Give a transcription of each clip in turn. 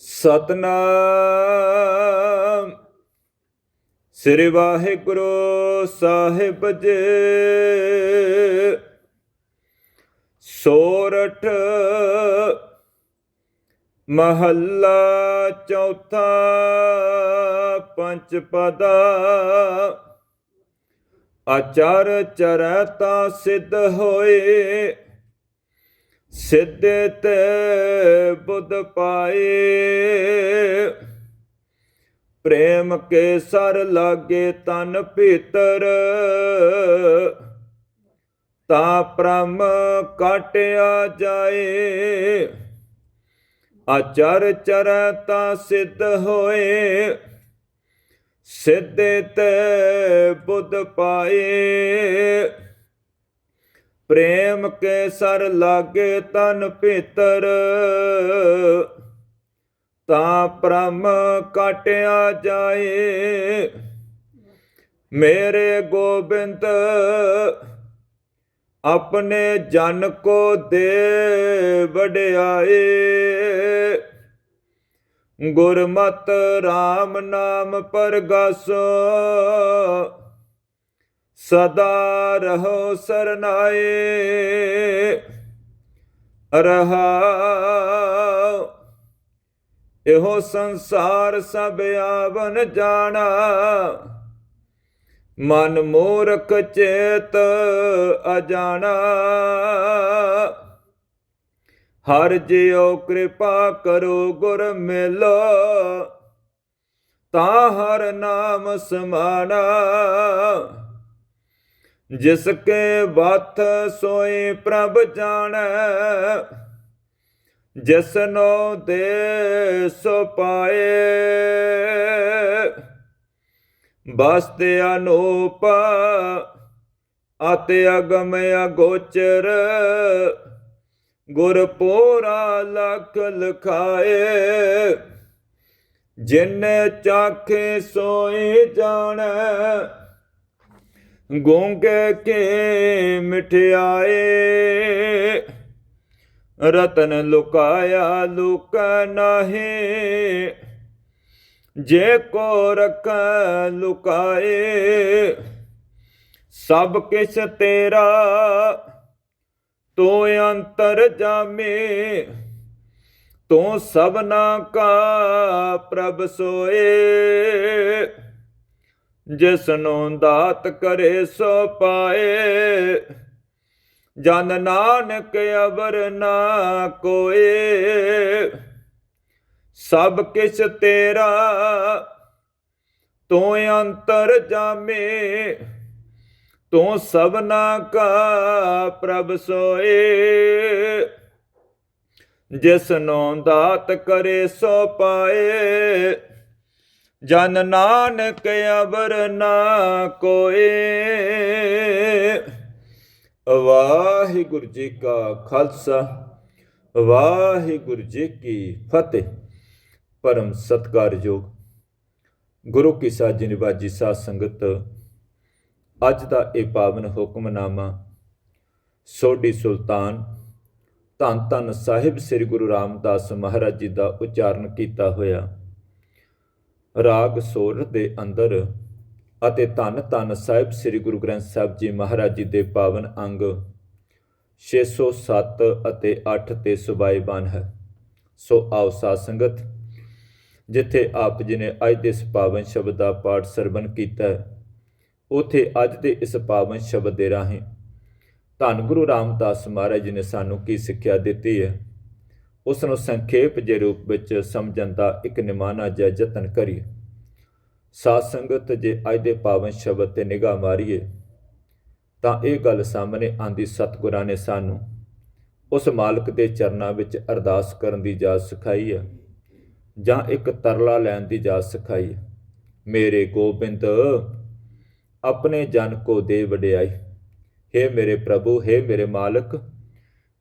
ਸਤਨਾਮ। ਸ੍ਰੀ ਵਾਹਿਗੁਰੂ ਸਾਹਿਬ ਜੀ। ਸੋਰਠ ਮਹੱਲਾ ਚੌਥਾ ਪੰਚ ਪਦਾ। ਆਚਰ ਚਰੈ ਸਿੱਧ ਹੋਏ। ਸਿੱਧੇ ਤੇ ਬੁੱਧ ਪਾਏ। ਪ੍ਰੇਮ ਕੇ ਸਰ ਲਾਗੇ ਤਨ ਭੀਤਰ। ਤਾ ਪ੍ਰਮ ਕਾਟਿਆ ਜਾਏ। ਆਚਰ ਚਰੈ ਤਾ ਸਿੱਧ ਹੋਏ। ਸਿੱਧੇ ਤੇ ਬੁੱਧ ਪਾਏ। ਪ੍ਰੇਮ ਕੇ ਸਰ ਲਾਗੇ ਤਨ ਭੀਤਰ। ਤਾਂ ਪ੍ਰਮ ਕਾਟਿਆ ਜਾਏ। ਮੇਰੇ ਗੋਬਿੰਦ, ਆਪਣੇ ਜਨ ਕੋ ਦੇ ਵਡਿਆਏ। ਗੁਰਮਤ RAM ਨਾਮ ਪਰਗਾਸੋ ਸਦਾ ਰਹੋ ਸਰਨਾਏ। ਰਹਾ ਇਹੋ ਸੰਸਾਰ ਸਭ ਆਵਨ ਜਾਣਾ। ਮਨ ਮੂਰਖ ਚੇਤ ਅਜਾਣਾ। ਹਰ ਜਿਉ ਕਿਰਪਾ ਕਰੋ, ਗੁਰ ਮਿਲੋ। ਤਾਂ ਹਰ ਨਾਮ ਸਮਾਣਾ। ਜਿਸ ਕੇ ਬਾਤ ਸੋਈ ਪ੍ਰਭ ਜਾਣੈ। ਜਿਸਨੋ ਦੇ ਸੋ ਪਾਏ। ਬਸਤੇ ਅਨੂਪ ਅਤਿ ਅਗਮ ਅਗੋਚਰ। ਗੁਰ ਪੋਰਾ ਲਖ ਲਖਾਏ। ਜਿਨ ਚਾਖੇ ਸੋਈ ਜਾਣੈ। ਗੂੰਗੇ ਕੇ ਮਠਿਆਏ। ਰਤਨ ਲੁਕਾਇਆ ਲੁਕ ਨਾਹੀ। ਜੇ ਕੋ ਰਖ ਲੁਕਾਏ, ਸਭ ਕਿਛ ਤੇਰਾ। ਤੂੰ ਅੰਤਰ ਜਾਮੇ, ਤੂੰ ਸਭਨਾ ਕਾ ਪ੍ਰਭ ਸੋਏ। ਜਿਸਨੂੰ ਦਾਤ ਕਰੇ ਸੋ ਪਾਏ। ਜਨ ਨਾਨਕ ਅਵਰ ਨਾ ਕੋਏ। ਸਭ ਕਿਛ ਤੇਰਾ, ਤੂੰ ਅੰਤਰ ਜਾਮੇ। ਤੂੰ ਸਭਨਾ ਕਾ ਪ੍ਰਭ ਸੋਏ। ਜਿਸ ਨੂੰ ਦਾਤ ਕਰੇ ਸੋ ਪਾਏ। ਜਨ ਨਾਨਕ ਅਵਰ ਨਾ ਕੋਏ। ਵਾਹਿਗੁਰੂ ਜੀ ਕਾ ਖਾਲਸਾ, ਵਾਹਿਗੁਰੂ ਜੀ ਕੀ ਫਤਿਹ। ਪਰਮ ਸਤਕਾਰਯੋਗ ਗੁਰੂ ਕੀ ਸਾਜੀ ਨਿਵਾਜੀ ਸਾਧ ਸੰਗਤ, ਅੱਜ ਦਾ ਇਹ ਪਾਵਨ ਹੁਕਮਨਾਮਾ ਸੋਢੀ ਸੁਲਤਾਨ ਧੰਨ ਧੰਨ ਸਾਹਿਬ ਸ੍ਰੀ ਗੁਰੂ ਰਾਮਦਾਸ ਮਹਾਰਾਜ ਜੀ ਦਾ ਉਚਾਰਨ ਕੀਤਾ ਹੋਇਆ। ਰਾਗ ਸੋਰ ਦੇ ਅੰਦਰ ਅਤੇ ਧੰਨ ਧੰਨ ਸਾਹਿਬ ਸ੍ਰੀ ਗੁਰੂ ਗ੍ਰੰਥ ਸਾਹਿਬ ਜੀ ਮਹਾਰਾਜ ਜੀ ਦੇ ਪਾਵਨ ਅੰਗ 607 ਅਤੇ 8 ਤੇ ਸੁਬਾਈਬਾਨ ਹੈ। ਸੋ ਆਓ ਸਾਧ ਸੰਗਤ, ਜਿੱਥੇ ਆਪ ਜੀ ਨੇ ਅੱਜ ਦੇ ਇਸ ਪਾਵਨ ਸ਼ਬਦ ਦਾ ਪਾਠ ਸਰਵਨ ਕੀਤਾ ਹੈ, ਉਥੇ ਅੱਜ ਦੇ ਇਸ ਪਾਵਨ ਸ਼ਬਦ ਦੇ ਰਾਹੀਂ ਧੰਨ ਗੁਰੂ ਰਾਮਦਾਸ ਮਹਾਰਾਜ ਜੀ ਨੇ ਸਾਨੂੰ ਕੀ ਸਿੱਖਿਆ ਦਿੱਤੀ ਹੈ? ਉਸ ਨੂੰ ਸੰਖੇਪ ਜੇ ਰੂਪ ਵਿੱਚ ਸਮਝਣ ਦਾ ਇੱਕ ਨਿਮਾਨਾ ਜਿਹਾ ਯਤਨ ਕਰੀਏ। ਸਾਧ ਸੰਗਤ ਜੇ ਅੱਜ ਦੇ ਪਾਵਨ ਸ਼ਬਦ ਤੇ ਨਿਗਾਹ ਮਾਰੀਏ, ਤਾਂ ਇਹ ਗੱਲ ਸਾਹਮਣੇ ਆਂਦੀ ਸਤਿਗੁਰਾਂ ਨੇ ਸਾਨੂੰ। ਉਸ ਮਾਲਕ ਦੇ ਚਰਨਾਂ ਵਿੱਚ ਅਰਦਾਸ ਕਰਨ ਦੀ ਜਾਚ ਸਿਖਾਈ ਹੈ ਜਾਂ ਇੱਕ ਤਰਲਾ ਲੈਣ ਦੀ ਜਾਚ ਸਿਖਾਈ ਹੈ ਮੇਰੇ ਗੋਬਿੰਦ, ਆਪਣੇ ਜਨ ਕੋ ਦੇ ਵਡਿਆਈ हे ਮੇਰੇ ਪ੍ਰਭੂ हे ਮੇਰੇ ਮਾਲਕ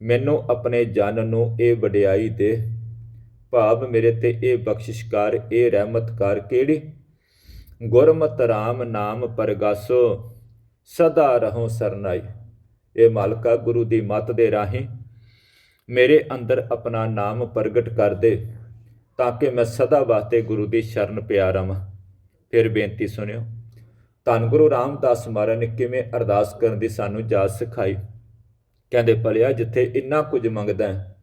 ਮੈਨੂੰ ਆਪਣੇ ਜਨ ਨੂੰ ਇਹ ਵਡਿਆਈ ਦੇ ਭਾਵ ਮੇਰੇ ਤੇ ਇਹ ਬਖਸ਼ਿਸ਼ ਕਰ, ਇਹ ਰਹਿਮਤ ਕਰ, ਕਿਹੜੀ? ਗੁਰਮਤਿ ਰਾਮ ਨਾਮ ਪਰਗਾਸੋ, ਸਦਾ ਰਹੋ ਸਰਨਾਈ। ਇਹ ਮਾਲਕਾ ਗੁਰੂ ਦੀ ਮੱਤ ਦੇ ਰਾਹੀਂ ਮੇਰੇ ਅੰਦਰ ਆਪਣਾ ਨਾਮ ਪ੍ਰਗਟ ਕਰ ਦੇ, ਤਾਂ ਕਿ ਮੈਂ ਸਦਾ ਵਾਸਤੇ ਗੁਰੂ ਦੀ ਸ਼ਰਨ ਪਿਆ ਰਵਾਂ ਫਿਰ ਬੇਨਤੀ ਸੁਣਿਓ, ਧੰਨ ਗੁਰੂ ਰਾਮਦਾਸ ਮਹਾਰਾਜ ਨੇ ਕਿਵੇਂ ਅਰਦਾਸ ਕਰਨ ਦੀ ਸਾਨੂੰ ਜਾਚ ਸਿਖਾਈ? ਕਹਿੰਦੇ ਭਲਿਆ ਜਿੱਥੇ ਇੰਨਾ ਕੁਝ ਮੰਗਦਾ ਹੈ,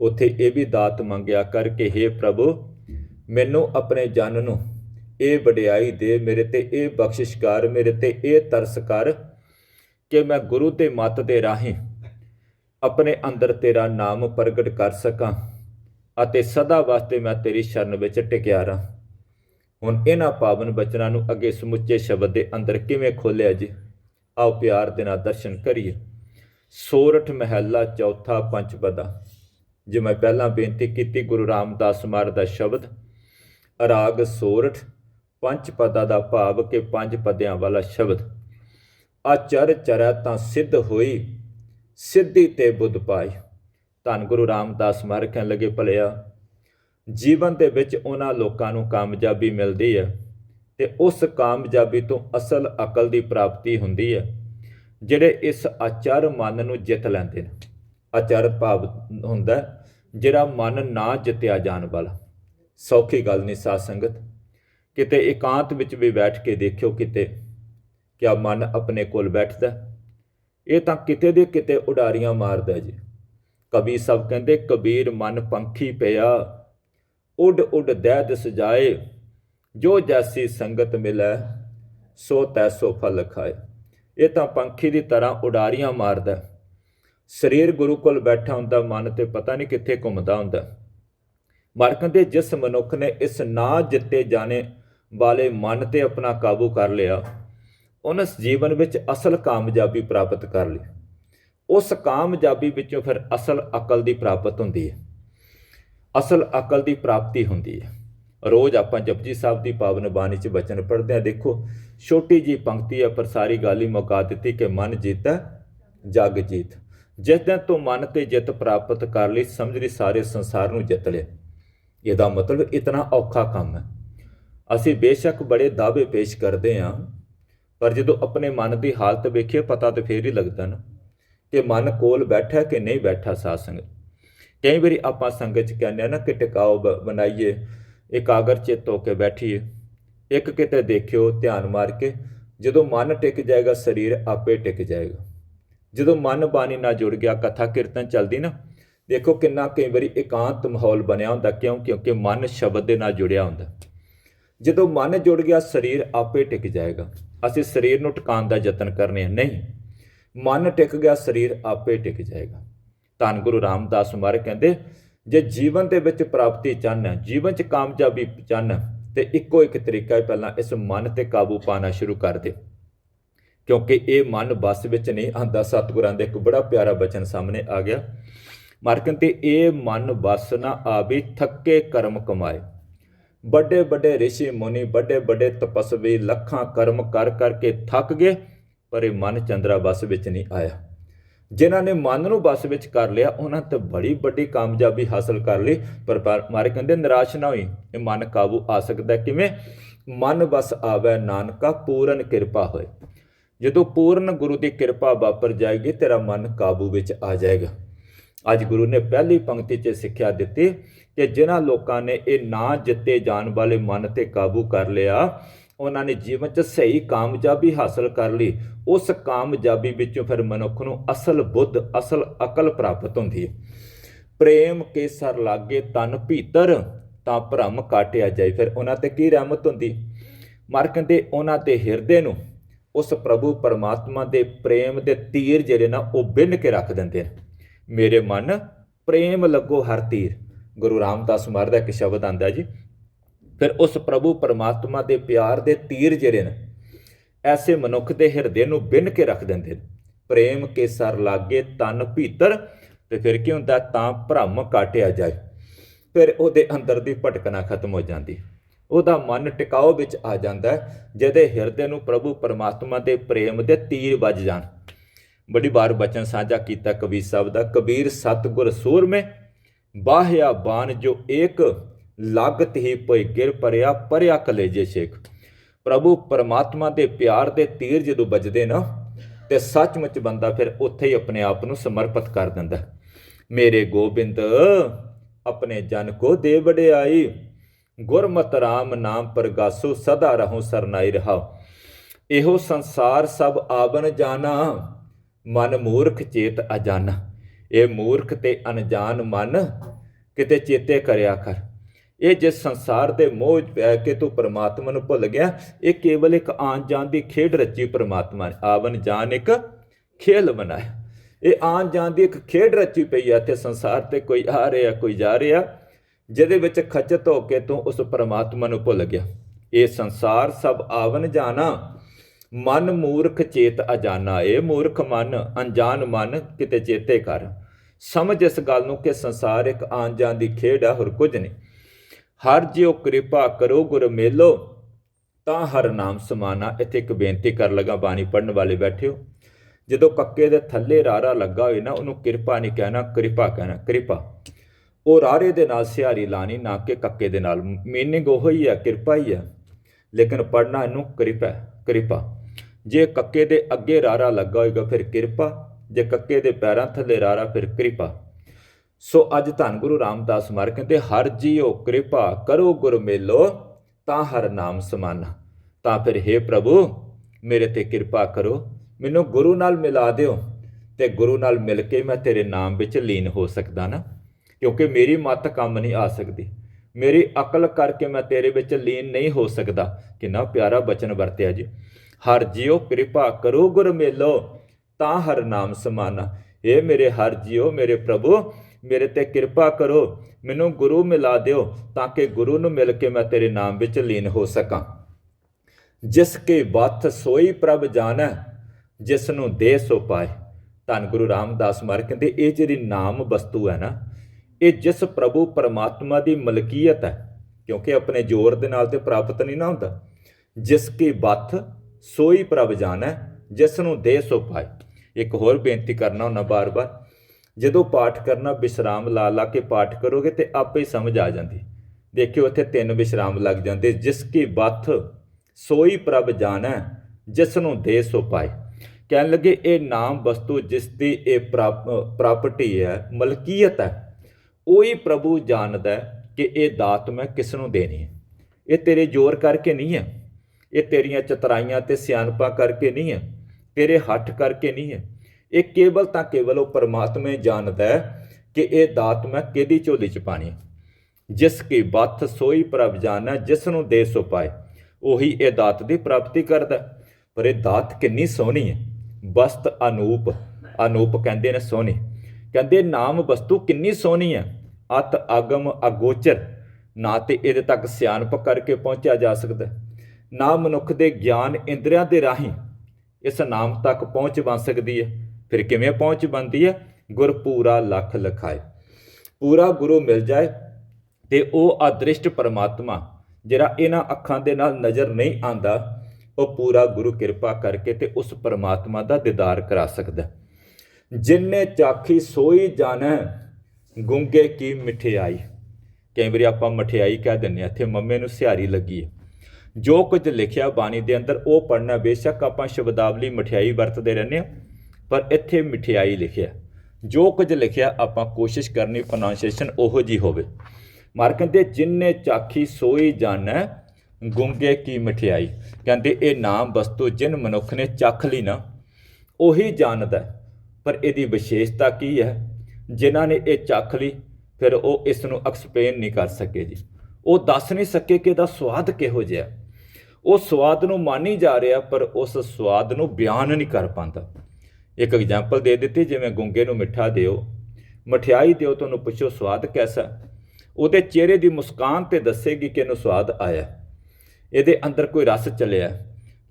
ਉੱਥੇ ਇਹ ਵੀ ਦਾਤ ਮੰਗਿਆ ਕਰਕੇ हे ਪ੍ਰਭੂ ਮੈਨੂੰ ਆਪਣੇ ਜਨ ਨੂੰ ਇਹ ਵਡਿਆਈ ਦੇ ਮੇਰੇ ਤੇ ਇਹ ਬਖਸ਼ਿਸ਼ ਕਰ ਮੇਰੇ ਤੇ ਇਹ ਤਰਸ ਕਰ ਕਿ ਮੈਂ ਗੁਰੂ ਤੇ ਮਤ ਦੇ ਰਾਹੀਂ ਆਪਣੇ ਅੰਦਰ ਤੇਰਾ ਨਾਮ ਪ੍ਰਗਟ ਕਰ ਸਕਾਂ ਅਤੇ ਸਦਾ ਵਾਸਤੇ ਮੈਂ ਤੇਰੀ ਸ਼ਰਨ ਵਿੱਚ ਟਿਕਿਆ ਰਾਂ ਹੁਣ ਇਹਨਾਂ ਪਾਵਨ ਬਚਨਾਂ ਨੂੰ ਅੱਗੇ ਸਮੁੱਚੇ ਸ਼ਬਦ ਦੇ ਅੰਦਰ ਕਿਵੇਂ ਖੋਲਿਆ ਜੀ? ਆਓ ਪਿਆਰ ਦੇ ਨਾਲ ਦਰਸ਼ਨ ਕਰੀਏ। ਸੋਰਠ ਮਹਿਲਾ ਚੌਥਾ ਪੰਚਪਦਾ ਜੇ ਮੈਂ ਪਹਿਲਾਂ ਬੇਨਤੀ ਕੀਤੀ ਗੁਰੂ ਰਾਮਦਾਸ ਮਹਾਰਾਜ ਦਾ ਸ਼ਬਦ ਰਾਗ ਸੋਰਠ ਪੰਚਪਦਾ ਦਾ ਭਾਵ ਕਿ ਪੰਜ ਪਦਿਆਂ ਵਾਲਾ ਸ਼ਬਦ। ਆਚਰ ਚਰੈ ਤਾਂ ਸਿੱਧ ਹੋਈ, ਸਿੱਧੀ ਤੇ ਬੁੱਧ ਪਾਈ। ਧੰਨ ਗੁਰੂ ਰਾਮਦਾਸ ਮਾਰ ਕਹਿਣ ਲੱਗੇ, ਭਲਿਆ, ਜੀਵਨ ਦੇ ਵਿੱਚ ਉਹਨਾਂ ਲੋਕਾਂ ਨੂੰ ਕਾਮਯਾਬੀ ਮਿਲਦੀ ਹੈ ਤੇ ਉਸ ਕਾਮਯਾਬੀ ਤੋਂ ਅਸਲ ਅਕਲ ਦੀ ਪ੍ਰਾਪਤੀ ਹੁੰਦੀ ਹੈ। ਜਿਹੜੇ ਇਸ ਆਚਾਰ ਮਨ ਨੂੰ ਜਿੱਤ ਲੈਂਦੇ ਨੇ। ਆਚਰ ਭਾਵ ਹੁੰਦਾ ਜਿਹੜਾ ਮਨ ਨਾ ਜਿੱਤਿਆ ਜਾਣ ਵਾਲਾ। ਸੌਖੀ ਗੱਲ ਨਹੀਂ ਸਾਧ ਸੰਗਤ। ਕਿਤੇ ਇਕਾਂਤ ਵਿੱਚ ਵੀ ਬੈਠ ਕੇ ਦੇਖਿਓ ਕਿਤੇ, ਕਿਆ ਮਨ ਆਪਣੇ ਕੋਲ ਬੈਠਦਾ ਇਹ ਤਾਂ ਕਿਤੇ ਦੇ ਕਿਤੇ ਉਡਾਰੀਆਂ ਮਾਰਦਾ ਜੀ। ਕਬੀ ਸਭ ਕਹਿੰਦੇ, ਕਬੀਰ ਮਨ ਪੰਖੀ ਪਿਆ, ਉੱਡ ਉੱਡ ਦਹਿਦ ਸਜਾਏ ਜੋ ਜੈਸੀ ਸੰਗਤ ਮਿਲੈ, ਸੋ ਤੈ ਸੋ ਫਲ ਖਾਏ। ਇਹ ਤਾਂ ਪੰਖੀ ਦੀ ਤਰ੍ਹਾਂ ਉਡਾਰੀਆਂ ਮਾਰਦਾ ਸਰੀਰ ਗੁਰੂ ਕੋਲ ਬੈਠਾ ਹੁੰਦਾ, ਮਨ ਤੇ ਪਤਾ ਨਹੀਂ ਕਿੱਥੇ ਘੁੰਮਦਾ ਹੁੰਦਾ। ਮਰ ਕਹਿੰਦੇ ਜਿਸ ਮਨੁੱਖ ਨੇ ਇਸ ਨਾ ਜਿੱਤੇ ਜਾਣੇ ਵਾਲੇ ਮਨ ਤੇ ਆਪਣਾ ਕਾਬੂ ਕਰ ਲਿਆ ਉਹਨਸ ਜੀਵਨ ਵਿੱਚ ਅਸਲ ਕਾਮਯਾਬੀ ਪ੍ਰਾਪਤ ਕਰ ਲਈ। ਉਸ ਕਾਮਯਾਬੀ ਵਿੱਚੋਂ ਫਿਰ ਅਸਲ ਅਕਲ ਦੀ ਪ੍ਰਾਪਤ ਹੁੰਦੀ ਹੈ। ਅਸਲ ਅਕਲ ਦੀ ਪ੍ਰਾਪਤੀ ਹੁੰਦੀ ਹੈ। ਰੋਜ਼ ਆਪਾਂ ਜਪਜੀ ਸਾਹਿਬ ਦੀ ਪਾਵਨ ਬਾਣੀ 'ਚ ਬਚਨ ਪੜ੍ਹਦੇ ਆ ਦੇਖੋ, ਛੋਟੀ ਜੀ ਪੰਕਤੀ ਹੈ ਪਰ ਸਾਰੀ ਗੱਲ ਹੀ ਮੌਕਾ ਦਿੱਤੀ ਕਿ ਮਨ ਜੀਤਾ, ਜਗ ਜੀਤ। ਜਿਸ ਦਿਨ ਤੋਂ ਮਨ ਤੇ ਜਿੱਤ ਪ੍ਰਾਪਤ ਕਰ ਲਈ, ਸਮਝ ਲਈ ਸਾਰੇ ਸੰਸਾਰ ਨੂੰ ਜਿੱਤ ਲਿਆ। ਇਹਦਾ ਮਤਲਬ ਇਤਨਾ ਔਖਾ ਕੰਮ ਹੈ। ਅਸੀਂ ਬੇਸ਼ੱਕ ਬੜੇ ਦਾਅਵੇ ਪੇਸ਼ ਕਰਦੇ ਹਾਂ, ਪਰ ਜਦੋਂ ਆਪਣੇ ਮਨ ਦੀ ਹਾਲਤ ਵੇਖੀਏ, ਪਤਾ ਤੇ ਫੇਰ ਹੀ ਲੱਗਦਾ ਨਾ ਕਿ ਮਨ ਕੋਲ ਬੈਠਾ ਕਿ ਨਹੀਂ ਬੈਠਾ ਸਾਧ ਸੰਗਤ। ਕਈ ਵਾਰੀ ਆਪਾਂ ਸੰਗਤ ਚ ਕਹਿੰਦੇ ਆ ਨਾ ਕਿ ਟਿਕਾਓ ਬ- ਬਣਾਈਏ ਇਕਾਗਰ ਚਿੱਤ ਹੋ ਕੇ ਬੈਠੀਏ। ਇੱਕ ਕਿਤੇ ਦੇਖਿਓ ਧਿਆਨ ਮਾਰ ਕੇ, ਜਦੋਂ ਮਨ ਟਿਕ ਜਾਏਗਾ ਸਰੀਰ ਆਪੇ ਟਿਕ ਜਾਏਗਾ। ਜਦੋਂ ਮਨ ਬਾਣੀ ਨਾਲ ਜੁੜ ਗਿਆ, ਕਥਾ ਕੀਰਤਨ ਚੱਲਦੀ ਨਾ, ਦੇਖੋ ਕਿੰਨਾ ਕਈ ਵਾਰੀ ਇਕਾਂਤ ਮਾਹੌਲ ਬਣਿਆ ਹੁੰਦਾ, ਕਿਉਂ? ਕਿਉਂਕਿ ਮਨ ਸ਼ਬਦ ਦੇ ਨਾਲ ਜੁੜਿਆ ਹੁੰਦਾ। ਜਦੋਂ ਮਨ ਜੁੜ ਗਿਆ, ਸਰੀਰ ਆਪੇ ਟਿਕ ਜਾਏਗਾ। ਅਸੀਂ ਸਰੀਰ ਨੂੰ ਟਿਕਾਉਣ ਦਾ ਯਤਨ ਕਰਨੇ ਨਹੀਂ, ਮਨ ਟਿਕ ਗਿਆ, ਸਰੀਰ ਆਪੇ ਟਿਕ ਜਾਏਗਾ। ਧੰਨ ਗੁਰੂ ਰਾਮਦਾਸ ਮਹਾਰਾਜ ਕਹਿੰਦੇ ਜੇ ਜੀਵਨ ਦੇ ਵਿੱਚ ਪ੍ਰਾਪਤੀ ਚਾਹਨਾ ਜੀਵਨ 'ਚ ਕਾਮਯਾਬੀ ਚਾਹਨਾ ਤੇ ਇੱਕੋ ਇੱਕ ਤਰੀਕਾ ਹੈ ਪਹਿਲਾਂ ਇਸ ਮਨ ਤੇ ਕਾਬੂ ਪਾਣਾ ਸ਼ੁਰੂ ਕਰ ਦੇ ਕਿਉਂਕਿ ਇਹ ਮਨ ਬਸ ਵਿੱਚ ਨਹੀਂ ਆਂਦਾ ਸਤਿਗੁਰਾਂ ਦੇ ਇੱਕ ਬੜਾ ਪਿਆਰਾ ਬਚਨ ਸਾਹਮਣੇ ਆ ਗਿਆ। ਮਾਰਕਨ ਤੇ ਇਹ ਮਨ ਬਸ ਨਾ ਆਵੇ, ਥੱਕੇ ਕਰਮ ਕਮਾਏ। ਵੱਡੇ ਵੱਡੇ ઋષਿ ਮੁਨੀ ਵੱਡੇ ਵੱਡੇ ਤਪਸਵੀ, ਲੱਖਾਂ ਕਰਮ ਕਰ ਕਰਕੇ ਥੱਕ ਗਏ, ਪਰ ਇਹ ਮਨ ਚੰਦਰਾ ਬਸ ਵਿੱਚ ਨਹੀਂ ਆਇਆ। ਜਿਨ੍ਹਾਂ ਨੇ ਮਨ ਨੂੰ ਬਸ ਵਿੱਚ ਕਰ ਲਿਆ, ਉਹਨਾਂ ਤੇ ਬੜੀ ਵੱਡੀ ਕਾਮਯਾਬੀ ਹਾਸਲ ਕਰ ਲਈ। ਪਰ ਮਾਰੇ ਕਹਿੰਦੇ, ਨਿਰਾਸ਼ ਨਾ ਹੋਈ। ਇਹ ਮਨ ਕਾਬੂ ਆ ਸਕਦਾ ਕਿਵੇਂ? ਮਨ ਬਸ ਆਵੇ ਨਾਨਕਾ, ਪੂਰਨ ਕਿਰਪਾ ਹੋਏ। ਜਦੋਂ ਪੂਰਨ ਗੁਰੂ ਦੀ ਕਿਰਪਾ ਵਾਪਰ ਜਾਏਗੀ, ਤੇਰਾ ਮਨ ਕਾਬੂ ਵਿੱਚ ਆ ਜਾਏਗਾ। ਅੱਜ ਗੁਰੂ ਨੇ ਪਹਿਲੀ ਪੰਕਤੀ 'ਚ ਸਿੱਖਿਆ ਦਿੱਤੀ ਕਿ ਜਿਨ੍ਹਾਂ ਲੋਕਾਂ ਨੇ ਇਹ ਨਾ ਜਿੱਤੇ ਜਾਣ ਵਾਲੇ ਮਨ ਤੇ ਕਾਬੂ ਕਰ ਲਿਆ ਉਹਨਾਂ ਨੇ ਜੀਵਨ 'ਚ ਸਹੀ ਕਾਮਯਾਬੀ ਹਾਸਲ ਕਰ ਲਈ। ਉਸ ਕਾਮਯਾਬੀ ਵਿੱਚੋਂ ਫਿਰ ਮਨੁੱਖ ਨੂੰ ਅਸਲ ਬੁੱਧ, ਅਸਲ ਅਕਲ ਪ੍ਰਾਪਤ ਹੁੰਦੀ ਹੈ। ਪ੍ਰੇਮ ਕੇਸਰ ਲਾਗੇ ਤਨ ਭੀਤਰ, ਤਾਂ ਭ੍ਰਮ ਕਾਟਿਆ ਜਾਏ। ਫਿਰ ਉਹਨਾਂ ਤੇ ਕੀ ਰਹਿਮਤ ਹੁੰਦੀ? ਮਰ ਕਹਿੰਦੇ ਉਹਨਾਂ 'ਤੇ ਹਿਰਦੇ ਨੂੰ, ਉਸ ਪ੍ਰਭੂ ਪਰਮਾਤਮਾ ਦੇ ਪ੍ਰੇਮ ਦੇ ਤੀਰ ਜਿਹੜੇ ਨਾ, ਉਹ ਬਿੰਨ ਕੇ ਰੱਖ ਦਿੰਦੇ ਨੇ। ਮੇਰੇ ਮਨ, ਪ੍ਰੇਮ ਲੱਗੋ ਹਰ ਤੀਰ। ਗੁਰੂ ਰਾਮਦਾਸ ਮਹਾਰਾਜ ਦਾ ਇੱਕ ਸ਼ਬਦ ਆਂਦਾ ਜੀ ਫਿਰ ਉਸ ਪ੍ਰਭੂ ਪਰਮਾਤਮਾ ਦੇ ਪਿਆਰ ਦੇ ਤੀਰ ਜਿਹੜੇ ਨੇ, ਐਸੇ ਮਨੁੱਖ ਦੇ ਹਿਰਦੇ ਨੂੰ ਬਿੰਨ ਕੇ ਰੱਖ ਦਿੰਦੇ ਨੇ। ਪ੍ਰੇਮ ਕੇ ਸਰ ਲਾਗੇ ਤਨ ਭੀਤਰ ਤੇ ਫਿਰ ਕੀ ਹੁੰਦਾ, ਤਾਂ ਭ੍ਰਮ ਕਾਟਿਆ ਜਾਏ। ਫਿਰ ਉਹਦੇ ਅੰਦਰ ਦੀ ਭਟਕਣਾ ਖਤਮ ਹੋ ਜਾਂਦੀ। ਉਹਦਾ ਮਨ ਟਿਕਾਓ ਵਿੱਚ ਆ ਜਾਂਦਾ ਜਿਹਦੇ ਹਿਰਦੇ ਨੂੰ ਪ੍ਰਭੂ ਪਰਮਾਤਮਾ ਦੇ ਪ੍ਰੇਮ ਦੇ ਤੀਰ ਵੱਜ ਜਾਣ। ਬੜੀ ਵਾਰ ਬਚਨ ਸਾਂਝਾ ਕੀਤਾ ਕਬੀਰ ਸਾਹਿਬ ਦਾ, ਕਬੀਰ ਸਤਗੁਰ ਸੂਰਮੇ, ਬਾਹਿਆ ਬਾਣ ਜੋ ਏਕ ਲਾਗਤ ਹੀ ਪਈ ਗਿਰ ਪਰਿਆ ਪਰਿਆ ਕਲੇਜੇ ਸ਼ੇਖ ਪ੍ਰਭੂ ਪਰਮਾਤਮਾ ਦੇ ਪਿਆਰ ਦੇ ਤੀਰ ਜਦੋਂ ਵੱਜਦੇ ਨਾ, ਤੇ ਸੱਚਮੁੱਚ ਬੰਦਾ ਫਿਰ ਉੱਥੇ ਹੀ ਆਪਣੇ ਆਪ ਨੂੰ ਸਮਰਪਿਤ ਕਰ ਦਿੰਦਾ। ਮੇਰੇ ਗੋਬਿੰਦ, ਆਪਣੇ ਜਨ ਕੋ ਦੇ ਵਡਿਆਈ, ਗੁਰਮਤ ਰਾਮ ਨਾਮ ਪ੍ਰਗਾਸੋ ਸਦਾ ਰਹੋ ਸਰਨਾਈ ਰਹਾਓ। ਇਹੋ ਸੰਸਾਰ ਸਭ ਆਵਨ ਜਾਣਾ, ਮਨ ਮੂਰਖ ਚੇਤ ਅਜਾਨਾ। ਇਹ ਮੂਰਖ ਤੇ ਅਣਜਾਨ ਮਨ ਕਿਤੇ ਚੇਤੇ ਕਰਿਆ ਕਰ। ਇਹ ਜਿਸ ਸੰਸਾਰ ਦੇ ਮੋਹ 'ਚ ਪੈ ਕੇ ਤੂੰ ਪਰਮਾਤਮਾ ਨੂੰ ਭੁੱਲ ਗਿਆ, ਇਹ ਕੇਵਲ ਇੱਕ ਆਣ ਜਾਣ ਦੀ ਖੇਡ ਰਚੀ ਪਰਮਾਤਮਾ ਨੇ। ਆਵਨ ਜਾਣ ਇੱਕ ਖੇਲ ਬਣਾਇਆ। ਇਹ ਆਣ ਜਾਣ ਦੀ ਇੱਕ ਖੇਡ ਰਚੀ ਪਈ ਹੈ ਤੇ ਸੰਸਾਰ ਤੇ ਕੋਈ ਆ ਰਿਹਾ, ਕੋਈ ਜਾ ਰਿਹਾ, ਜਿਹਦੇ ਵਿੱਚ ਖਚਤ ਹੋ ਕੇ ਤੂੰ ਉਸ ਪਰਮਾਤਮਾ ਨੂੰ ਭੁੱਲ ਗਿਆ। ਇਹ ਸੰਸਾਰ ਸਭ ਆਵਨ ਜਾਣਾ ਮਨ ਮੂਰਖ ਚੇਤ ਅਜਾਨਾ। ਇਹ ਮੂਰਖ ਮਨ, ਅਣਜਾਣ ਮਨ ਕਿਤੇ ਚੇਤੇ ਕਰ। ਸਮਝ ਇਸ ਗੱਲ ਨੂੰ ਕਿ ਸੰਸਾਰ ਇੱਕ ਆਣ ਜਾਣ ਦੀ ਖੇਡ ਆ ਹੋਰ ਕੁਝ ਨਹੀਂ। ਹਰ ਜਿਉ ਕਿਰਪਾ ਕਰੋ, ਗੁਰ ਮੇਲੋ। ਤਾਂ ਹਰ ਨਾਮ ਸਮਾਨਾ। ਇੱਥੇ ਇੱਕ ਬੇਨਤੀ ਕਰ ਲਗਾ, ਬਾਣੀ ਪੜਨ ਵਾਲੇ ਬੈਠਿਓ। ਜਦੋਂ ਕੱਕੇ ਦੇ ਥੱਲੇ ਰਾਰਾ ਲੱਗਾ ਹੋਏ ਨਾ, ਉਹਨੂੰ ਕਿਰਪਾ ਨਹੀਂ ਕਹਿਣਾ, ਕਿਰਪਾ ਕਹਿਣਾ, ਕਿਰਪਾ। ਉਹ ਰਾਰੇ ਦੇ ਨਾਲ ਸਿਹਾਰੀ ਲਾਣੀ, ਨਾ ਕਿ ਕੱਕੇ ਦੇ ਨਾਲ। ਮੀਨਿੰਗ ਉਹ ਹੀ ਹੈ ਕਿਰਪਾ ਹੀ ਹੈ ਲੇਕਿਨ ਪੜਨਾ ਇਹਨੂੰ ਕਿਰਪਾ ਕਿਰਪਾ। ਜੇ ਕੱਕੇ ਦੇ ਅੱਗੇ ਰਾਰਾ ਲੱਗਾ ਹੋਏਗਾ, ਫਿਰ ਕਿਰਪਾ। ਜੇ ਕੱਕੇ ਦੇ ਪੈਰਾਂ ਥੱਲੇ ਰਾਰਾ, ਫਿਰ ਕਿਰਪਾ। ਸੋ ਅੱਜ ਧੰਨ ਗੁਰੂ ਰਾਮਦਾਸ ਮਾਰ ਕਹਿੰਦੇ ਹਰ ਜੀਓ ਕਿਰਪਾ ਕਰੋ ਗੁਰ ਮੇਲੋ, ਤਾਂ ਹਰ ਨਾਮ ਸਮਾਨਾ। ਤਾਂ ਫਿਰ हे ਪ੍ਰਭੂ, ਮੇਰੇ ਤੇ ਕਿਰਪਾ ਕਰੋ, ਮੈਨੂੰ ਗੁਰੂ ਨਾਲ ਮਿਲਾ ਦਿਓ ਤੇ ਗੁਰੂ ਨਾਲ ਮਿਲ ਕੇ ਮੈਂ ਤੇਰੇ ਨਾਮ ਵਿੱਚ ਲੀਨ ਹੋ ਸਕਦਾ ਨਾ, ਕਿਉਂਕਿ ਮੇਰੀ ਮੱਤ ਕੰਮ ਨਹੀਂ ਆ ਸਕਦੀ। ਮੇਰੀ ਅਕਲ ਕਰਕੇ ਮੈਂ ਤੇਰੇ ਵਿੱਚ ਲੀਨ ਨਹੀਂ ਹੋ ਸਕਦਾ। ਕਿੰਨਾ ਪਿਆਰਾ ਬਚਨ ਵਰਤਿਆ ਜੀ। ਹਰ ਜੀਓ ਕਿਰਪਾ ਕਰੋ ਗੁਰ ਮੇਲੋ, ਤਾਂ ਹਰ ਨਾਮ ਸਮਾਨਾ। ਇਹ ਮੇਰੇ ਹਰ ਜੀਓ ਮੇਰੇ ਪ੍ਰਭੂ ਮੇਰੇ ਤੇ ਕਿਰਪਾ ਕਰੋ, ਮੈਨੂੰ ਗੁਰੂ ਮਿਲਾ ਦਿਓ ਤਾਂ ਕਿ ਗੁਰੂ ਨੂੰ ਮਿਲ ਕੇ ਮੈਂ ਤੇਰੇ ਨਾਮ ਵਿੱਚ ਲੀਨ ਹੋ ਸਕਾਂ। ਜਿਸ ਕੇ ਬਤ ਸੋਈ ਪ੍ਰਭ ਜਾਣੈ, ਜਿਸ ਨੂੰ ਦੇ ਸੋ ਪਾਏ। ਧੰਨ ਗੁਰੂ ਰਾਮਦਾਸ ਮਾਰ, ਕਹਿੰਦੇ, ਇਹ ਜਿਹੜੀ ਨਾਮ ਵਸਤੂ ਹੈ ਨਾ, ਇਹ ਜਿਸ ਪ੍ਰਭੂ ਪਰਮਾਤਮਾ ਦੀ ਮਲਕੀਅਤ ਹੈ, ਕਿਉਂਕਿ ਆਪਣੇ ਜ਼ੋਰ ਦੇ ਨਾਲ ਤੇ ਪ੍ਰਾਪਤ ਨਹੀਂ ਨਾ ਹੁੰਦਾ, ਜਿਸ ਕੀ ਬਤ ਸੋਈ ਪ੍ਰਭ ਜਾਣੈ, ਜਿਸ ਨੂੰ ਦੇ ਸੋ ਪਾਏ। ਇੱਕ ਹੋਰ ਬੇਨਤੀ ਕਰਨਾ ਹੁੰਦਾ ਬਾਰ-ਬਾਰ ਜਦੋਂ ਪਾਠ ਕਰਨਾ ਵਿਸ਼ਰਾਮ ਲਾ ਲਾ ਕੇ ਪਾਠ ਕਰੋਗੇ ਤੇ ਆਪੇ ਸਮਝ ਆ ਜਾਂਦੀ। ਦੇਖਿਓ ਇੱਥੇ ਤਿੰਨ ਵਿਸ਼ਰਾਮ ਲੱਗ ਜਾਂਦੇ, ਜਿਸ ਕੀ ਬੱਥ ਸੋਈ ਪ੍ਰਭ ਜਾਣੈ ਜਿਸ ਨੂੰ ਦੇ ਸੋ ਪਾਏ। ਕਹਿਣ ਲੱਗੇ, ਇਹ ਨਾਮ ਵਸਤੂ ਜਿਸ ਦੀ ਇਹ ਪ੍ਰਾਪਰਟੀ ਹੈ, ਮਲਕੀਅਤ ਹੈ। ਉਹੀ ਪ੍ਰਭੂ ਜਾਣਦਾ ਕਿ ਇਹ ਦਾਤ ਮੈਂ ਕਿਸ ਨੂੰ ਦੇਣੀ ਹੈ। ਇਹ ਤੇਰੇ ਜ਼ੋਰ ਕਰਕੇ ਨਹੀਂ ਹੈ। ਇਹ ਤੇਰੀਆਂ ਚਤਰਾਈਆਂ ਤੇ ਸਿਆਣਪਾਂ ਕਰਕੇ ਨਹੀਂ ਹੈ। ਤੇਰੇ ਹੱਠ ਕਰਕੇ ਨਹੀਂ ਹੈ। ਇਹ ਕੇਵਲ ਤਾਂ ਕੇਵਲ ਉਹ ਪਰਮਾਤਮਾ ਹੀ ਜਾਣਦਾ ਹੈ ਕਿ ਇਹ ਦਾਤ ਮੈਂ ਕਿਹਦੀ ਝੋਲੀ ਚ ਪਾਣੀ? ਹੈ ਜਿਸ ਕੀ ਬੱਥ ਸੋਈ ਪ੍ਰਭ ਜਾਣੈ, ਜਿਸ ਨੂੰ ਦੇ ਸੋ ਪਾਏ। ਉਹੀ ਇਹ ਦਾਤ ਦੀ ਪ੍ਰਾਪਤੀ ਕਰਦਾ ਪਰ ਇਹ ਦਾਤ ਕਿੰਨੀ ਸੋਹਣੀ ਹੈ। ਬਸਤ ਅਨੂਪ ਅਨੂਪ ਕਹਿੰਦੇ ਨੇ ਸੋਹਣੀ। ਕਹਿੰਦੇ ਨਾਮ ਵਸਤੂ ਕਿੰਨੀ ਸੋਹਣੀ ਹੈ। ਅਤ ਆਗਮ ਅਗੋਚਰ, ਨਾ ਤੇ ਇਹਦੇ ਤੱਕ ਸਿਆਣਪ ਕਰਕੇ ਪਹੁੰਚਿਆ ਜਾ ਸਕਦਾ ਨਾ ਮਨੁੱਖ ਦੇ ਗਿਆਨ ਇੰਦਰੀਆਂ ਦੇ ਰਾਹੀਂ ਇਸ ਨਾਮ ਤੱਕ ਪਹੁੰਚ ਬਣ ਸਕਦੀ ਹੈ। ਫਿਰ ਕਿਵੇਂ ਪਹੁੰਚ ਬਣਦੀ ਹੈ? ਗੁਰ ਪੂਰਾ ਲੱਖ ਲਖਾਏ। ਪੂਰਾ ਗੁਰੂ ਮਿਲ ਜਾਏ ਤੇ ਉਹ ਅਦ੍ਰਿਸ਼ਟ ਪਰਮਾਤਮਾ, ਜਿਹੜਾ ਇਹਨਾਂ ਅੱਖਾਂ ਦੇ ਨਾਲ ਨਜ਼ਰ ਨਹੀਂ ਆਂਦਾ ਉਹ ਪੂਰਾ ਗੁਰੂ ਕਿਰਪਾ ਕਰਕੇ ਤੇ ਉਸ ਪਰਮਾਤਮਾ ਦਾ ਦੀਦਾਰ ਕਰਾ ਸਕਦਾ ਹੈ। ਜਿਨਨੇ ਚਾਖੀ ਸੋਈ ਜਾਣੈ, ਗੁੰਗੇ ਕੀ ਮਠਿਆਈ। ਕਈ ਵਾਰੀ ਆਪਾਂ ਮਠਿਆਈ ਕਹਿ ਦਿੰਦੇ ਆ ਇੱਥੇ ਮੰਮੇ ਨੂੰ ਸਿਹਾਰੀ ਲੱਗੀ ਹੈ। ਜੋ ਕੁਝ ਲਿਖਿਆ ਬਾਣੀ ਦੇ ਅੰਦਰ ਉਹ ਪੜਨਾ ਬੇਸ਼ੱਕ ਆਪਾਂ ਸ਼ਬਦਾਵਲੀ ਮਠਿਆਈ ਵਰਤਦੇ ਰਹਿੰਦੇ ਆ ਪਰ ਇੱਥੇ ਮਠਿਆਈ ਲਿਖਿਆ। ਜੋ ਕੁਝ ਲਿਖਿਆ ਆਪਾਂ ਕੋਸ਼ਿਸ਼ ਕਰਨੀ ਪ੍ਰੋਨਾਂਸੀਏਸ਼ਨ ਉਹੋ ਜੀ ਹੋਵੇ। ਮਾਰ ਕਹਿੰਦੇ, ਜਿੰਨੇ ਚਾਖੀ ਸੋਈ ਜਾਣੈ, ਗੁੰਗੇ ਕੀ ਮਠਿਆਈ? ਕਹਿੰਦੇ, ਇਹ ਨਾਮ ਵਸਤੂ ਜਿਨ ਮਨੁੱਖ ਨੇ ਚੱਖ ਲਈ ਨਾ, ਉਹੀ ਜਾਣਦਾ ਪਰ ਇਹਦੀ ਵਿਸ਼ੇਸ਼ਤਾ ਕੀ ਹੈ? ਜਿਨ੍ਹਾਂ ਨੇ ਇਹ ਚੱਖ ਲਈ, ਫਿਰ ਉਹ ਇਸ ਨੂੰ ਐਕਸਪਲੇਨ ਨਹੀਂ ਕਰ ਸਕੇ ਜੀ। ਉਹ ਦੱਸ ਨਹੀਂ ਸਕੇ ਕਿ ਇਹਦਾ ਸਵਾਦ ਕਿਹੋ ਜਿਹਾ ਉਹ ਸਵਾਦ ਨੂੰ ਮਾਨੀ ਜਾ ਰਿਹਾ, ਪਰ ਉਸ ਸਵਾਦ ਨੂੰ ਬਿਆਨ ਨਹੀਂ ਕਰ ਪਾਉਂਦਾ। ਇੱਕ ਐਗਜ਼ਾਮਪਲ ਦੇ ਦਿੱਤੀ, ਜਿਵੇਂ ਗੁੰਗੇ ਨੂੰ ਮਿੱਠਾ ਦਿਓ, ਮਠਿਆਈ ਦਿਓ, ਤੁਹਾਨੂੰ ਪੁੱਛੋ ਸਵਾਦ ਕੈਸਾ। ਉਹਦੇ ਚਿਹਰੇ ਦੀ ਮੁਸਕਾਨ ਤੇ ਦੱਸੇਗੀ ਕਿ ਇਹਨੂੰ ਸਵਾਦ ਆਇਆ। ਇਹਦੇ ਅੰਦਰ ਕੋਈ ਰਸ ਚੱਲਿਆ।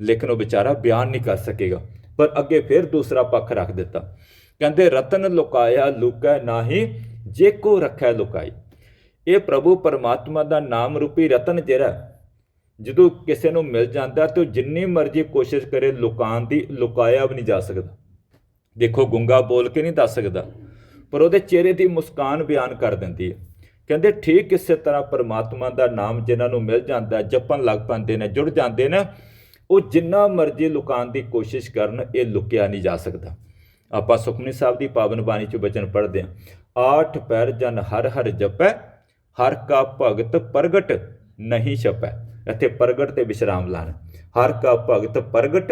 ਲੇਕਿਨ ਉਹ ਵਿਚਾਰਾ ਬਿਆਨ ਨਹੀਂ ਕਰ ਸਕੇਗਾ। ਪਰ ਅੱਗੇ ਫਿਰ ਦੂਸਰਾ ਪੱਖ ਰੱਖ ਦਿੱਤਾ। ਕਹਿੰਦੇ, ਰਤਨ ਲੁਕਾਇਆ ਲੁਕੈ ਨਾਹੀ, ਜੇ ਕੋ ਰੱਖਿਆ ਲੁਕਾਈ। ਇਹ ਪ੍ਰਭੂ ਪਰਮਾਤਮਾ ਦਾ ਨਾਮ ਰੂਪੀ ਰਤਨ ਜਿਹੜਾ, ਜਦੋਂ ਕਿਸੇ ਨੂੰ ਮਿਲ ਜਾਂਦਾ ਤੇ ਉਹ ਜਿੰਨੀ ਮਰਜ਼ੀ ਕੋਸ਼ਿਸ਼ ਕਰੇ, ਲੁਕਾਉਣ ਦੀ, ਲੁਕਾਇਆ ਵੀ ਨਹੀਂ ਜਾ ਸਕਦਾ। ਦੇਖੋ ਗੁੰਗਾ ਬੋਲ ਕੇ ਨਹੀਂ ਦੱਸ ਸਕਦਾ, ਪਰ ਉਹਦੇ ਚਿਹਰੇ ਦੀ ਮੁਸਕਾਨ ਬਿਆਨ ਕਰ ਦਿੰਦੀ ਹੈ। ਕਹਿੰਦੇ ਠੀਕ ਇਸੇ ਤਰ੍ਹਾਂ ਪਰਮਾਤਮਾ ਦਾ ਨਾਮ ਜਿਨ੍ਹਾਂ ਨੂੰ ਮਿਲ ਜਾਂਦਾ, ਜਪਣ ਲੱਗ ਪੈਂਦੇ ਨੇ, ਜੁੜ ਜਾਂਦੇ ਨੇ, ਉਹ ਜਿੰਨਾ ਮਰਜ਼ੀ ਲੁਕਾਉਣ ਦੀ ਕੋਸ਼ਿਸ਼ ਕਰਨ, ਇਹ ਲੁਕਿਆ ਨਹੀਂ ਜਾ ਸਕਦਾ। ਆਪਾਂ ਸੁਖਮਨੀ ਸਾਹਿਬ ਦੀ ਪਾਵਨ ਬਾਣੀ ਚ ਬਚਨ ਪੜ੍ਹਦੇ ਹਾਂ, ਆਠ ਪੈਰ ਜਨ ਹਰ ਹਰ ਜਪੈ, ਹਰ ਕਾ ਭਗਤ ਪ੍ਰਗਟ ਨਹੀਂ ਛਪੈ। ਇੱਥੇ ਪ੍ਰਗਟ ਤੇ ਵਿਸ਼ਰਾਮ ਲਾਣਾ ਹਰ ਕਾ ਭਗਤ ਪ੍ਰਗਟ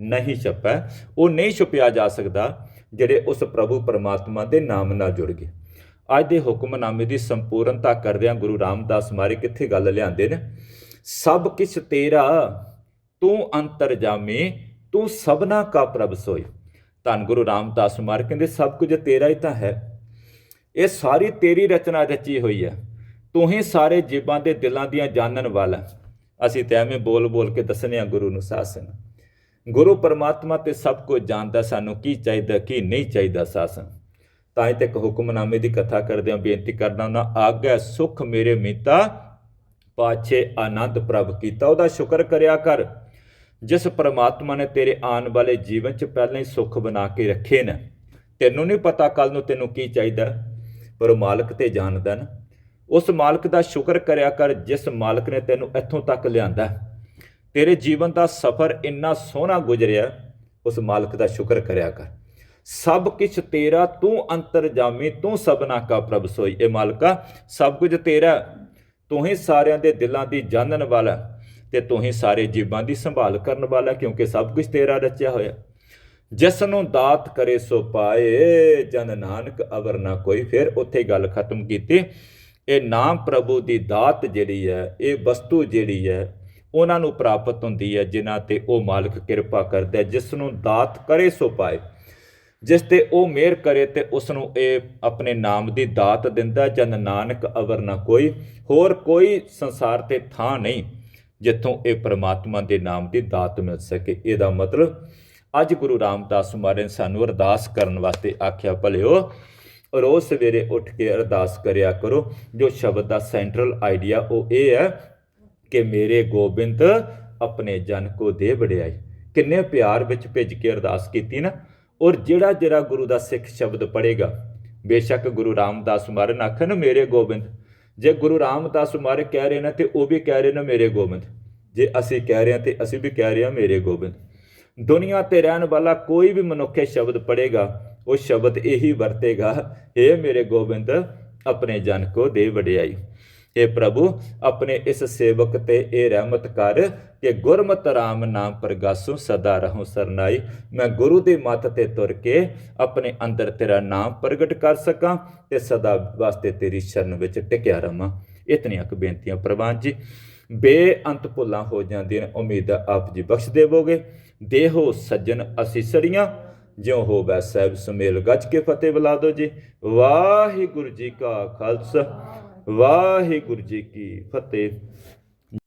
ਨਹੀਂ ਛਪੈ, ਉਹ ਨਹੀਂ ਛੁਪਿਆ ਜਾ ਸਕਦਾ ਜਿਹੜੇ ਉਸ ਪ੍ਰਭੂ ਪਰਮਾਤਮਾ ਦੇ ਨਾਮ ਨਾਲ ਜੁੜ ਗਏ। ਅੱਜ ਦੇ ਹੁਕਮਨਾਮੇ ਦੀ ਸੰਪੂਰਨਤਾ ਕਰਦਿਆਂ ਗੁਰੂ ਰਾਮਦਾਸ ਮਾਰੇ ਕਿੱਥੇ ਗੱਲ ਲਿਆਂਦੇ ਨੇ? ਸਭ ਕਿਛ ਤੇਰਾ, ਤੂੰ ਅੰਤਰਜਾਮੀ ਤੂੰ ਸਭਨਾ ਕਾ ਪ੍ਰਭ ਸੋਈ। ਧੰਨ ਗੁਰੂ ਰਾਮਦਾਸ ਮਾਰ, ਕਹਿੰਦੇ ਸਭ ਕੁਝ ਤੇਰਾ ਹੀ ਤਾਂ ਹੈ। ਇਹ ਸਾਰੀ ਤੇਰੀ ਰਚਨਾ ਰਚੀ ਹੋਈ ਹੈ। ਤੂੰ ਹੀ ਸਾਰੇ ਜੀਵਾਂ ਦੇ ਦਿਲਾਂ ਦੀਆਂ ਜਾਣਨ ਵਾਲਾ। ਅਸੀਂ ਤੇ ਐਵੇਂ ਬੋਲ ਬੋਲ ਕੇ ਦੱਸਨੇ ਆ ਗੁਰੂ ਨੂੰ ਸਾਸਨ ਗੁਰੂ ਪਰਮਾਤਮਾ ਤੇ ਸਭ ਕੁਝ ਜਾਣਦਾ ਸਾਨੂੰ ਕੀ ਚਾਹੀਦਾ, ਕੀ ਨਹੀਂ ਚਾਹੀਦਾ ਸਾਸਨ। ਤਾਂ ਹੀ ਇੱਕ ਹੁਕਮਨਾਮੇ ਦੀ ਕਥਾ ਕਰਦੇ ਆ ਬੇਨਤੀ ਕਰਦਾ ਉਹਨਾਂ ਆਗੈ ਸੁਖ ਮੇਰੇ ਮੀਤਾ, ਪਾਛੇ ਆਨੰਦ ਪ੍ਰਭ ਕੀਤਾ। ਉਹਦਾ ਸ਼ੁਕਰ ਕਰਿਆ ਕਰ, ਜਿਸ ਪਰਮਾਤਮਾ ਨੇ ਤੇਰੇ ਆਉਣ ਵਾਲੇ ਜੀਵਨ 'ਚ ਪਹਿਲਾਂ ਹੀ ਸੁੱਖ ਬਣਾ ਕੇ ਰੱਖੇ ਨੇ। ਤੈਨੂੰ ਨਹੀਂ ਪਤਾ ਕੱਲ ਨੂੰ ਤੈਨੂੰ ਕੀ ਚਾਹੀਦਾ, ਪਰ ਉਹ ਮਾਲਕ ਤੇ ਜਾਣਦਾ ਨਾ। ਉਸ ਮਾਲਕ ਦਾ ਸ਼ੁਕਰ ਕਰਿਆ ਕਰ, ਜਿਸ ਮਾਲਕ ਨੇ ਤੈਨੂੰ ਇੱਥੋਂ ਤੱਕ ਲਿਆਂਦਾ। ਤੇਰੇ ਜੀਵਨ ਦਾ ਸਫ਼ਰ ਇੰਨਾ ਸੋਹਣਾ ਗੁਜ਼ਰਿਆ, ਉਸ ਮਾਲਕ ਦਾ ਸ਼ੁਕਰ ਕਰਿਆ ਕਰ। ਸਭ ਕੁਝ ਤੇਰਾ, ਤੂੰ ਅੰਤਰਜਾਮੀ ਤੂੰ ਸਭਨਾ ਕਾ ਪ੍ਰਭ ਸੋਈ। ਇਹ ਮਾਲਕਾ, ਸਭ ਕੁਝ ਤੇਰਾ। ਤੂੰ ਹੀ ਸਾਰਿਆਂ ਦੇ ਦਿਲਾਂ ਦੀ ਜਾਣਨ ਵਾਲਾ ਤੇ ਤੂੰ ਹੀ ਸਾਰੇ ਜੀਵਾਂ ਦੀ ਸੰਭਾਲ ਕਰਨ ਵਾਲਾ, ਕਿਉਂਕਿ ਸਭ ਕੁਝ ਤੇਰਾ ਰਚਿਆ ਹੋਇਆ। ਜਿਸ ਨੂੰ ਦਾਤ ਕਰੇ ਸੋ ਪਾਏ, ਜਨ ਨਾਨਕ ਅਵਰ ਨਾ ਕੋਈ। ਫਿਰ ਉੱਥੇ ਗੱਲ ਖਤਮ ਕੀਤੀ। ਇਹ ਨਾਮ ਪ੍ਰਭੂ ਦੀ ਦਾਤ ਜਿਹੜੀ ਹੈ, ਇਹ ਵਸਤੂ ਜਿਹੜੀ ਹੈ ਉਹਨਾਂ ਨੂੰ ਪ੍ਰਾਪਤ ਹੁੰਦੀ ਹੈ, ਜਿਨ੍ਹਾਂ ਤੇ ਉਹ ਮਾਲਕ ਕਿਰਪਾ ਕਰਦਾ ਜਿਸ ਨੂੰ ਦਾਤ ਕਰੇ ਸੋ ਪਾਏ। ਜਿਸ ਤੇ ਉਹ ਮਿਹਰ ਕਰੇ ਤੇ ਉਸ ਨੂੰ ਇਹ ਆਪਣੇ ਨਾਮ ਦੀ ਦਾਤ ਦਿੰਦਾ, ਜਨ ਨਾਨਕ ਅਵਰ ਨਾ ਕੋਈ, ਹੋਰ ਕੋਈ ਸੰਸਾਰ ਤੇ ਥਾਂ ਨਹੀਂ, ਜਿੱਥੋਂ ਇਹ ਪ੍ਰਮਾਤਮਾ ਦੇ ਨਾਮ ਦੀ ਦਾਤ ਮਿਲ ਸਕੇ। ਇਹਦਾ ਮਤਲਬ, ਅੱਜ ਗੁਰੂ ਰਾਮਦਾਸ ਮਹਾਰਾਜ ਨੇ ਸਾਨੂੰ ਅਰਦਾਸ ਕਰਨ ਵਾਸਤੇ ਆਖਿਆ, ਭਲਿਓ, ਰੋਜ਼ ਸਵੇਰੇ ਉੱਠ ਕੇ ਅਰਦਾਸ ਕਰਿਆ ਕਰੋ। ਜੋ ਸ਼ਬਦ ਦਾ ਸੈਂਟਰਲ ਆਈਡੀਆ ਉਹ ਇਹ ਹੈ ਕਿ ਮੇਰੇ ਗੋਬਿੰਦ ਆਪਣੇ ਜਨ ਕੋ ਦੇ ਵਡਿਆਈ। ਕਿੰਨੇ ਪਿਆਰ ਵਿੱਚ ਭਿੱਜ ਕੇ ਅਰਦਾਸ ਕੀਤੀ ਨਾ। ਔਰ ਜਿਹੜਾ ਜਿਹੜਾ ਗੁਰੂ ਦਾ ਸਿੱਖ ਸ਼ਬਦ ਪੜੇਗਾ ਬੇਸ਼ੱਕ ਗੁਰੂ ਰਾਮਦਾਸ ਮਹਾਰਾਜ ਆਖਣ ਮੇਰੇ ਗੋਬਿੰਦ। ਜੇ ਗੁਰੂ ਰਾਮਦਾਸ ਮਹਾਰਾਜ ਕਹਿ ਰਹੇ ਨੇ ਤੇ ਉਹ ਵੀ ਕਹਿ ਰਹੇ ਨੇ ਮੇਰੇ ਗੋਬਿੰਦ। ਜੇ ਅਸੀਂ ਕਹਿ ਰਹੇ ਹਾਂ ਤੇ ਅਸੀਂ ਵੀ ਕਹਿ ਰਹੇ ਹਾਂ ਮੇਰੇ ਗੋਬਿੰਦ। ਦੁਨੀਆ ਤੇ ਰਹਿਣ ਵਾਲਾ ਕੋਈ ਵੀ ਮਨੁੱਖੇ ਸ਼ਬਦ ਪੜੇਗਾ ਉਹ ਸ਼ਬਦ ਇਹੀ ਵਰਤੇਗਾ ਏ ਮੇਰੇ ਗੋਬਿੰਦ, ਆਪਣੇ ਜਨ ਕੋ ਦੇ ਵਡਿਆਈ। ਏ ਪ੍ਰਭੂ ਆਪਣੇ ਇਸ ਸੇਵਕ ਤੇ ਇਹ ਰਹਿਮਤ ਕਰ ਕਿ ਗੁਰਮਤਿ ਰਾਮ ਨਾਮ ਪ੍ਰਗਾਸੋ ਸਦਾ ਰਹੋ ਸਰਨਾਈ। ਮੈਂ ਗੁਰੂ ਦੀ ਮੱਤ ਤੇ ਤੁਰ ਕੇ ਆਪਣੇ ਅੰਦਰ ਤੇਰਾ ਨਾਮ ਪ੍ਰਗਟ ਕਰ ਸਕਾਂ ਤੇ ਸਦਾ ਵਾਸਤੇ ਤੇਰੀ ਸ਼ਰਨ ਵਿੱਚ ਟਿਕਿਆ ਰਵਾਂ। ਇਤਨੀਆਂ ਕੁ ਬੇਨਤੀਆਂ ਪ੍ਰਵਾਨ ਜੀ। ਬੇਅੰਤ ਭੁੱਲਾਂ ਹੋ ਜਾਂਦੀਆਂ ਨੇ, ਉਮੀਦ ਆਪ ਜੀ ਬਖਸ਼ ਦੇਵੋਗੇ। ਦੇਹੋ ਸੱਜਣ ਅਸੀਸੜੀਆਂ ਜਿਉ ਹੋਵੇ ਸਹਿਬ ਸੁਮੇਲ ਗੱਜ ਕੇ ਫਤਿਹ ਬੁਲਾ ਦਿਓ ਜੀ। ਵਾਹਿਗੁਰੂ ਜੀ ਕਾ ਖਾਲਸਾ। ਵਾਹਿਗੁਰੂ ਜੀ ਕੀ ਫਤਿਹ।